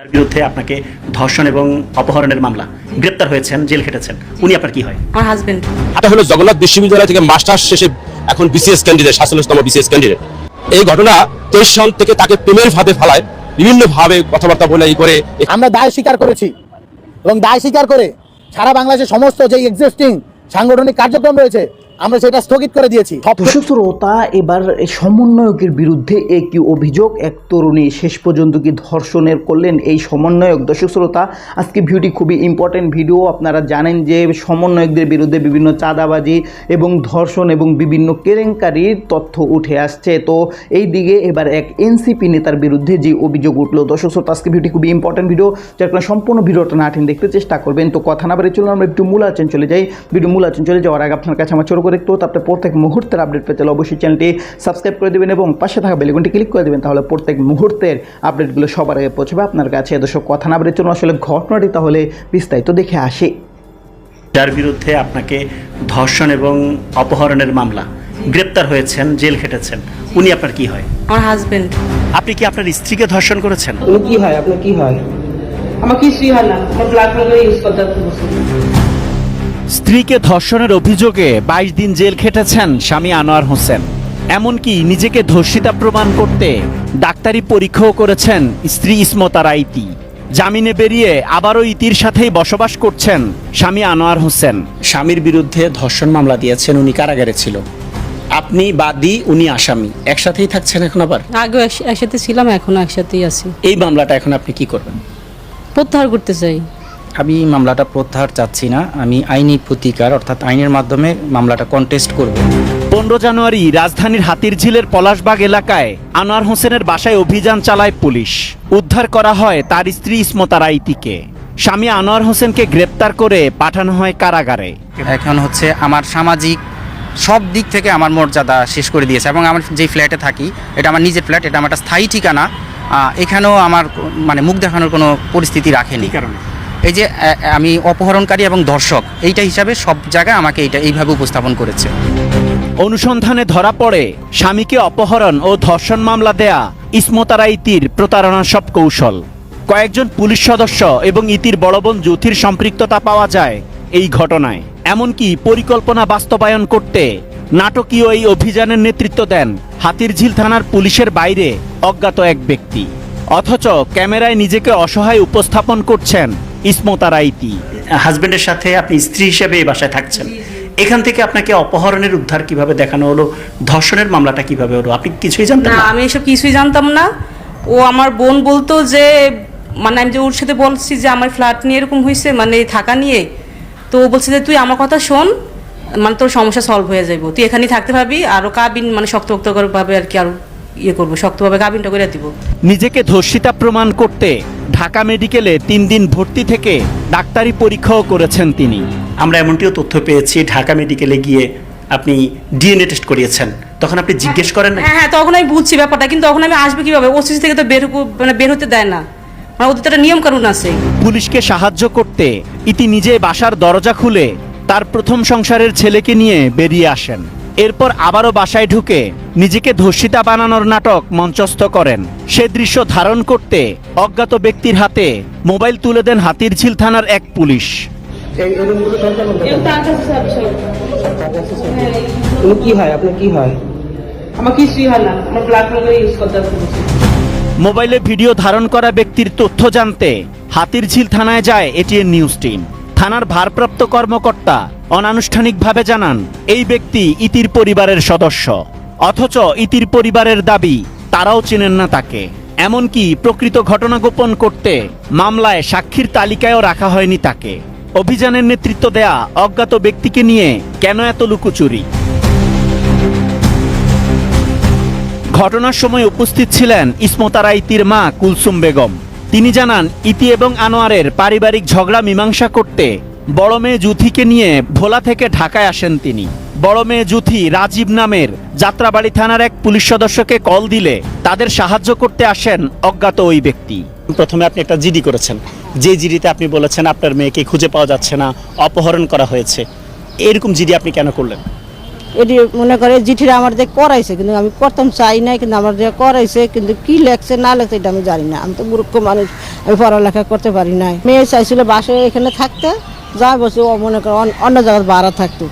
তার বিরুদ্ধে আপনাকে ধর্ষণ এবং অপহরণের মামলা গ্রেপ্তার হয়েছেন জেল খেটেছেন। উনি আপনার কি হয়? আমার হাজবেন্ড এটা হলো জগন্নাথ বিশ্ববিদ্যালয় থেকে মাস্টার্স শেষে এখন বিসিএস ক্যান্ডিডেট সাতচল্লিশতম বিসিএস ক্যান্ডিডেট এই ঘটনা তেইশ সন থেকে তাকে প্রেমের ভাবে ফেলায় বিভিন্ন ভাবে কথাবার্তা বলে এই করে আমরা দায় স্বীকার করেছি এবং দায় স্বীকার করে সারা বাংলাদেশের সমস্ত যে এক্সিস্টিং সাংগঠনিক কার্যক্রম রয়েছে আমরা সেটা স্থগিত করে দিয়েছি। দর্শক শ্রোতা এবার সমন্বয়কের বিরুদ্ধে একটি অভিযোগ? এক তরুণী শেষ পর্যন্ত কি ধর্ষণের করলেন? এই সমন্বয়ক দর্শক শ্রোতা আজকে ভিডিওটি খুবই ইম্পর্টেন্ট ভিডিও আপনারা জানেন যে সমন্বয়কদের বিরুদ্ধে বিভিন্ন চাঁদাবাজি এবং ধর্ষণ এবং বিভিন্ন কেলেঙ্কারির তথ্য উঠে আসছে। তো এই দিকে এবার এক এনসিপি নেতার বিরুদ্ধে যে অভিযোগ উঠল দর্শক শ্রোতা আজকে ভিডিওটি খুবই ইম্পর্টেন্ট ভিডিও যার কারণে সম্পূর্ণ ভিডিওটা না দেখতে চেষ্টা করবেন। তো কথা না বেড়ে চলুন আমরা একটু মূল আচরণ চলে যাই। ভিডিও মূল আচরণ চলে যাওয়ার আগে আপনার কাছে আমার ছোট করে তারপরে প্রত্যেক মুহূর্তের আপডেট পেতে হলে অবশ্যই চ্যানেলটি সাবস্ক্রাইব করে দেবেন এবং পাশে থাকা বেলেগুনটি ক্লিক করে দেবেন তাহলে প্রত্যেক মুহূর্তের আপডেটগুলো সবার আগে পৌঁছবে আপনার কাছে। দর্শক কথা না বেড়ে চলুন আসলে ঘটনাটি তাহলে বিস্তারিত দেখে আসে। যার বিরুদ্ধে আপনাকে ধর্ষণ এবং অপহরণের মামলা। গ্রেপ্তার হয়েছেন জেল খেটেছেন। উনি আপনার কি হয়? আমার হাজবেন্ড আপনি কি আপনার স্ত্রীকে ধর্ষণ করেছেন? উনি কি হয়? আপনার কি হয়? আমার কিছুই হয় না। আমার ব্ল্যাকমেল ইউজ করতে স্ত্রীকে ধর্ষণের অভিযোগে বাইশ দিন জেল খেটেছেন স্বামী আনোয়ার হোসেন। এমনকি নিজেকে ধর্ষিতা প্রমাণ করতে ডাক্তারি পরীক্ষাও করেছেন স্ত্রী ইসমতা রাইতি জামিনে বেরিয়ে আবারও ইতির সাথেই বসবাস করছেন স্বামী আনোয়ার হোসেন। স্বামীর বিরুদ্ধে ধর্ষণ মামলা দিয়েছেন উনি কারাগারে ছিল। আপনি বাদী উনি আসামি। একসাথেই থাকছেন এখন আবার? এক- একসাথে ছিলাম এখনও একসাথেই আছি। এই মামলাটা এখন আপনি কি করবেন? প্রত্যাহার করতে চাই। আমি মামলাটা প্রত্যাহার চাচ্ছি না আমি আইনি প্রতিকার অর্থাৎ আইনের মাধ্যমে মামলাটা কন্টেস্ট করব। পনেরো জানুয়ারি রাজধানীর হাতিরঝিলের পলাশবাগ এলাকায় আনোয়ার হোসেনের বাসায় অভিযান চালায় পুলিশ। উদ্ধার করা হয় তার স্ত্রী ইসমতা রাইতিকে। স্বামী আনোয়ার হোসেনকে গ্রেপ্তার করে পাঠানো হয় কারাগারে। এখন হচ্ছে আমার সামাজিক সব দিক থেকে আমার মর্যাদা শেষ করে দিয়েছে এবং আমার যে ফ্ল্যাটে থাকি এটা আমার নিজের ফ্ল্যাট এটা আমার একটা স্থায়ী ঠিকানা এখানেও আমার মানে মুখ দেখানোর কোনো পরিস্থিতি রাখেনি। কারণে? এই যে আমি অপহরণকারী এবং দর্শক, এইটা হিসাবে সব জায়গায় আমাকে এইটা এইভাবে উপস্থাপন করেছে। অনুসন্ধানে ধরা পড়ে, স্বামীকে অপহরণ ও ধর্ষণ মামলা দেয়া ইসমতারা ইতির প্রতারণার সব কৌশল। কয়েকজন পুলিশ সদস্য এবং ইতির বড় বোন জ্যোতির সম্পৃক্ততা পাওয়া যায় এই ঘটনায়। এমনকি পরিকল্পনা বাস্তবায়ন করতে নাটকীয় এই অভিযানের নেতৃত্ব দেন হাতিরঝিল থানার পুলিশের বাইরে অজ্ঞাত এক ব্যক্তি। অথচ ক্যামেরায় নিজেকে অসহায় উপস্থাপন করছেন ইসমতারা ইতি হাজবেন্ডের সাথে আপনি স্ত্রী হিসেবে এই বাসায় থাকছেন। এখান থেকে আপনাকে অপহরণের উদ্ধার কীভাবে দেখানো হলো? ধর্ষণের মামলাটা কীভাবে হলো? আপনি কিছুই জানতেন না আমি এসব কিছুই জানতাম না। ও আমার বোন বলতো যে মানে আমি যে ওর সাথে বলছি যে আমার ফ্ল্যাট নিয়ে এরকম হয়েছে মানে থাকা নিয়ে। তো ও বলছে যে তুই আমার কথা শোন মানে তোর সমস্যা সলভ হয়ে যাইব। তুই এখানেই থাকতে পারবি আরও কাবিন মানে শক্ত ভাবে আর কি আরও ইয়ে করব শক্তভাবে কাবিনটা করে দিব। নিজেকে ধর্ষিতা প্রমাণ করতে ঢাকা মেডিকেলে তিন দিন ভর্তি থেকে ডাক্তারি পরীক্ষাও করেছেন তিনি। আমরা এমনটিও তথ্য পেয়েছি ঢাকা মেডিকেলে গিয়ে আপনি ডিএনএ টেস্ট করিয়েছেন। তখন আপনি জিজ্ঞেস করেন না হ্যাঁ হ্যাঁ তখন আমি বুঝছি ব্যাপারটা কিন্তু তখন আমি আসবে কীভাবে? ওসিসি থেকে তো বের মানে বের হতে দেয় না। মানে ওদের তো একটা নিয়ম কানুন আছে। পুলিশকে সাহায্য করতে ইতি নিজে বাসার দরজা খুলে তার প্রথম সংসারের ছেলেকে নিয়ে বেরিয়ে আসেন। এরপর আবারও বাসায় ঢুকে নিজেকে ধর্ষিতা বানানোর নাটক মঞ্চস্থ করেন। সে দৃশ্য ধারণ করতে অজ্ঞাত ব্যক্তির হাতে মোবাইল তুলে দেন হাতিরঝিল থানার এক পুলিশ। কি হয়? আপনার কি হয়? আমার কিছুই হয় না। আমার ব্ল্যাকমেল ইউজ করতে মোবাইলে ভিডিও ধারণ করা ব্যক্তির তথ্য জানতে হাতিরঝিল থানায় যায় এটিএন নিউজ টিম। থানার ভারপ্রাপ্ত কর্মকর্তা অনানুষ্ঠানিকভাবে জানান, এই ব্যক্তি ইতির পরিবারের সদস্য। অথচ ইতির পরিবারের দাবি, তারাও চেনেন না তাকে। এমনকি প্রকৃত ঘটনা গোপন করতে মামলায় সাক্ষীর তালিকায়ও রাখা হয়নি তাকে। অভিযানের নেতৃত্ব দেয়া অজ্ঞাত ব্যক্তিকে নিয়ে কেন এত লুকোচুরি? ঘটনার সময় উপস্থিত ছিলেন ইসমতারা ইতির মা কুলসুম বেগম। তিনি জানান, ইতি এবং আনোয়ারের পারিবারিক ঝগড়া মীমাংসা করতে বড় মেয়ে জুথিকে নিয়ে ভোলা থেকে ঢাকায় আসেন তিনি। বড় মেয়ে জুথি রাজীব নামের যাত্রাবাড়ি থানার এক পুলিশ সদস্যকে কল দিলে তাদের সাহায্য করতে আসেন অজ্ঞাত ওই ব্যক্তি। প্রথমে আপনি একটা জিডি করেছেন। যে জিডিতে আপনি বলেছেন আপনার মেয়েকে খুঁজে পাওয়া যাচ্ছে না, অপহরণ করা হয়েছে। এরকম জিডি আপনি কেন করলেন? এটি মনে করে চিঠিটা আমার দিয়ে করাইছে কিন্তু আমি প্রথম চাই নাই কিন্তু আমার দিয়ে করাইছে কিন্তু কি লেখছে না লেখছে এটা আমি জানি না। আমি তো মূর্খ মানুষ আমি পড়ালেখা করতে পারি নাই। মেয়ে চাইছিল বাসায় এখানে থাকতে যা বসে ও মনে করে অন্য- অন্য জায়গায় ভাড়া থাকতো।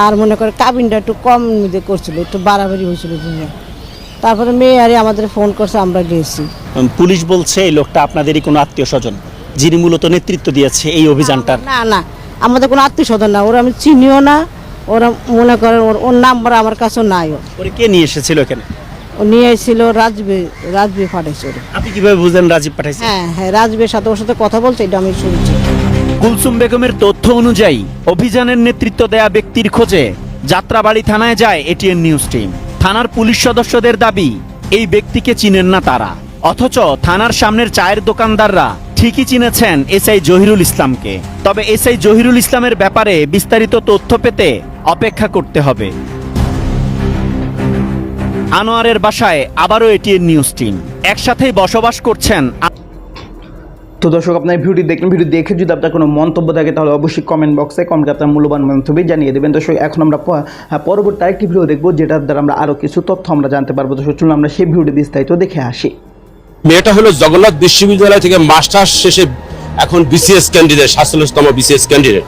আর মনে করে কাবিনটা একটু কম মধ্যে করছিল একটু বাড়াবাড়ি হয়েছিল দুনিয়া তারপরে মেয়ে আরে আমাদের ফোন করছে আমরা গিয়েছি পুলিশ বলছে এই লোকটা আপনাদেরই কোনো আত্মীয় স্বজন যিনি মূলত নেতৃত্ব দিয়েছে এই অভিযানটার। না না আমাদের কোনো আত্মীয় স্বজন না ওরা আমি চিনিও না ওরা মনে করেন ওর ওর নাম্বার আমার কাছেও নাই ওর। কে নিয়ে এসেছিল এখানে? ও নিয়ে এসেছিল রাজবি রাজবি ফাটাইছে ওরা আপনি কীভাবে বুঝলেন রাজীব পাঠাইছে? হ্যাঁ হ্যাঁ রাজবির সাথে ওর সাথে কথা বলছে এটা আমি শুনছি। কুলসুম বেগমের তথ্য অনুযায়ী অভিযানের নেতৃত্ব দেয়া ব্যক্তির খোঁজে যাত্রাবাড়ি থানায় যায় এটিএন নিউজ টিম। থানার পুলিশ সদস্যদের দাবি এই ব্যক্তিকে চিনেন না তারা। অথচ থানার সামনের চায়ের দোকানদাররা ঠিকই চিনেছেন এসআই জহিরুল ইসলামকে। তবে এসআই জহিরুল ইসলামের ব্যাপারে বিস্তারিত তথ্য পেতে অপেক্ষা করতে হবে। আনোয়ারের বাসায় আবারও এটিএন নিউজ টিম। একসাথেই বসবাস করছেন তো দর্শক, আপনার ভিডিও দেখলেন। ভিডিও দেখে যদি আপনার কোনো মন্তব্য থাকে, তাহলে অবশ্যই কমেন্ট বক্সে কমেন্ট আপনার মূল্যবান মন্তব্য জানিয়ে দেবেন। দর্শক, এখন আমরা পরবর্তী আরেকটি ভিডিও দেখব, যেটার দ্বারা আমরা আরও কিছু তথ্য আমরা জানতে পারব। দর্শক, চলুন আমরা সেই ভিডিওটি বিস্তারিত দেখে আসি। মেয়েটা হলো জগন্নাথ বিশ্ববিদ্যালয় থেকে মাস্টার্স শেষে এখন বিসিএস ক্যান্ডিডেট সাতচল্লিশতম বিসিএস ক্যান্ডিডেট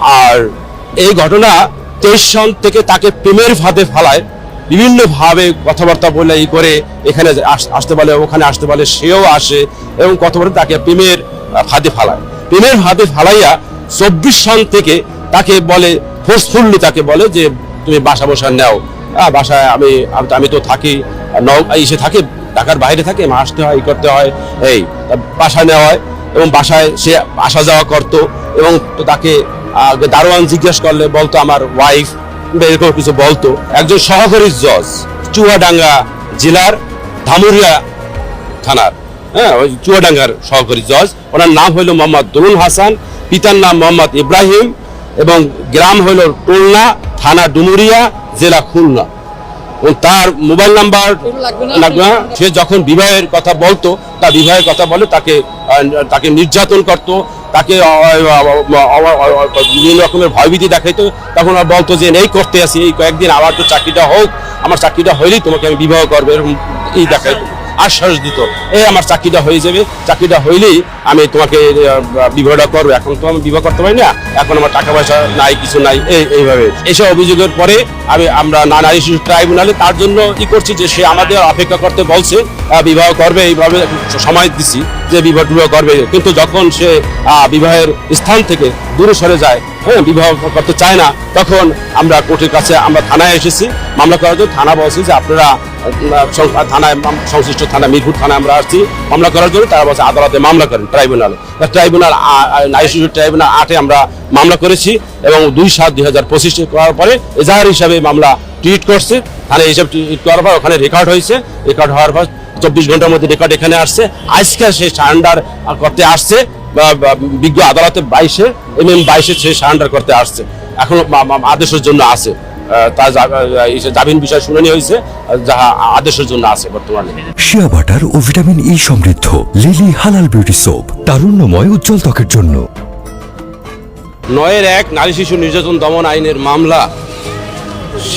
আর এই ঘটনা তেইশ সন থেকে তাকে প্রেমের ফাঁদে ফালায়, বিভিন্নভাবে কথাবার্তা বলে ই করে এখানে আস- আসতে বলে ওখানে আসতে পারে সেও আসে এবং কথাবার্তা তাকে প্রেমের ফাঁদে ফালায়। প্রেমের ফাঁদে ফালাইয়া চব্বিশ সন থেকে তাকে বলে ফোর্সফুল্লি তাকে বলে যে, তুমি বাসা বসা নেও। বাসায় আমি, আমি- তো থাকি, নও এসে থাকি ঢাকার বাইরে থাকে আসতে হয় করতে হয়, এই বাসা নেওয়া হয় এবং বাসায় সে আসা যাওয়া করত এবং তাকে দারোয়ান জিজ্ঞেস করলে বলতো আমার ওয়াইফ এরকম কিছু বলতো। একজন সহকারী জজ, চুয়াডাঙ্গা জেলার ধামুরিয়া থানার হ্যাঁ ওই চুয়াডাঙ্গার সহকারী জজ। ওনার নাম হলো মোহাম্মদ দরুল হাসান, পিতার নাম মোহাম্মদ ইব্রাহিম এবং গ্রাম হলো টোলনা থানা ডুমুরিয়া, জেলা খুলনা। তার মোবাইল নাম্বার লাগবে না। সে যখন বিবাহের কথা বলতো তা বিবাহের কথা বলে তাকে তাকে নির্যাতন করত তাকে বিভিন্ন রকমের ভয়ভীতি দেখাইতো। তখন আর বলতো যে এই করতে আসি। এই কয়েকদিন আবার তো চাকরিটা হোক আমার চাকরিটা হইলেই তোমাকে আমি বিবাহ করব এরকম এই দেখাইতো। আশ্বাস দিত, এই আমার চাকরিটা হয়ে যাবে, চাকরিটা হইলেই আমি তোমাকে বিবাহটা করব। এখন তো আমি বিবাহ করতে পারি না, এখন আমার টাকা পয়সা নাই, কিছু নাই। এই, এইভাবে। এসব অভিযোগের পরে আমি, আমরা নানা শিশু ট্রাইব্যুনালে তার জন্য কি করছি যে সে আমাদের অপেক্ষা করতে বলছে বিবাহ করবে। এইভাবে সময় দিছি। যে বিবাহ বিবাহ করবে, কিন্তু যখন সে বিবাহের স্থান থেকে দূরে সরে যায় হ্যাঁ বিবাহ করতে চায় না, তখন আমরা কোর্টের কাছে, আমরা থানায় এসেছি, মামলা করার জন্য থানা বলছে যে আপনারা থানায় সংশ্লিষ্ট থানা, মিরপুর থানায় আমরা আসছি, মামলা করার জন্য তারা বলছে আদালতে মামলা করেন, ট্রাইব্যুনালে। ট্রাইব্যুনাল, আ- আ- নারী শিশু ট্রাইব্যুনাল আটে আমরা মামলা করেছি এবং দুই সাত দুই হাজার পঁচিশে করার পরে এজাহার হিসাবে মামলা টুইট করছে, থানায় হিসাব টুইট করার পর ওখানে রেকর্ড হয়েছে, রেকর্ড হওয়ার পর চব্বিশ ঘণ্টার মধ্যে রেকর্ড এখানে আসছে। আজকে সে সারেন্ডার করতে আসছে বিজ্ঞ আদালতে বাইশে এম এম বাইশে সে সারেন্ডার করতে আসছে। এখনও আদেশের জন্য আছে। তার জামিন বিষয় শুনানি হয়েছে যাহা আদেশের জন্য আছে বর্তমানে। শিয়া বাটার ও ভিটামিন ই সমৃদ্ধ লিলি হালাল বিউটি সোপ তারুণ্যময় উজ্জ্বল ত্বকের জন্য। নয়ের এক নারী শিশু নির্যাতন দমন আইনের মামলা।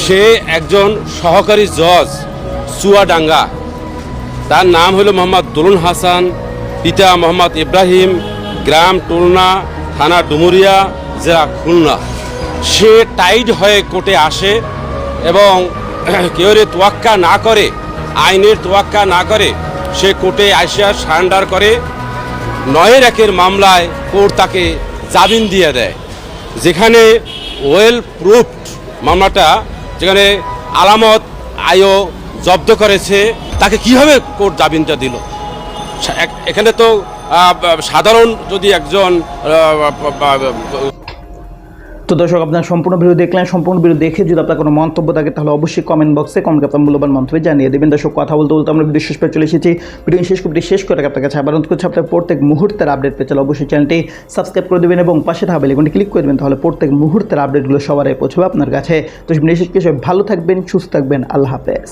সে একজন সহকারী জজ চুয়াডাঙ্গা। তার নাম হলো মোহাম্মদ দোলন হাসান, পিতা মোহাম্মদ ইব্রাহিম, গ্রাম টুলনা, থানা ডুমুরিয়া, জেলা খুলনা। সে টাইড হয়ে কোর্টে আসে এবং কেউ রে তোয়াক্কা না করে, আইনের তোয়াক্কা না করে, সে কোর্টে আসিয়া সারেন্ডার করে। নয়ের একের মামলায় কোর্ট তাকে জামিন দিয়ে দেয়। যেখানে ওয়েল প্রুফড মামলাটা, যেখানে আলামত আয়ও জব্দ করেছে, তাকে কীভাবে কোর্ট জামিনটা দিল? এখানে তো সাধারণ যদি একজন তো দর্শক, আপনার সম্পূর্ণ ভিডিও দেখলেন, সম্পূর্ণ ভিডিও দেখে যদি আপনার কোনো মন্তব্য থাকে, তাহলে অবশ্যই কমেন্ট বক্সে কমেন্ট আপনার মূল্যবান মন্তব্য জানিয়ে দেবেন। দর্শক, কথা বলতে বলতে আমরা ভিডিও শেষ পেয়ে চলে এসেছি। ভিডিও শেষ করে শেষ করে আপনার কাছে আবার অনুরোধ করছি, আপনার প্রত্যেক মুহূর্তের আপডেট পেয়ে চলে অবশ্যই চ্যানেলটি সাবস্ক্রাইব করে দেবেন এবং পাশে থাকা বেলেগুনটি ক্লিক করে দেবেন, তাহলে প্রত্যেক মুহূর্তের আপডেটগুলো সবার পৌঁছবে আপনার কাছে। তো বিশেষ কিছু ভালো থাকবেন, সুস্থ থাকবেন, আল্লাহ হাফেজ।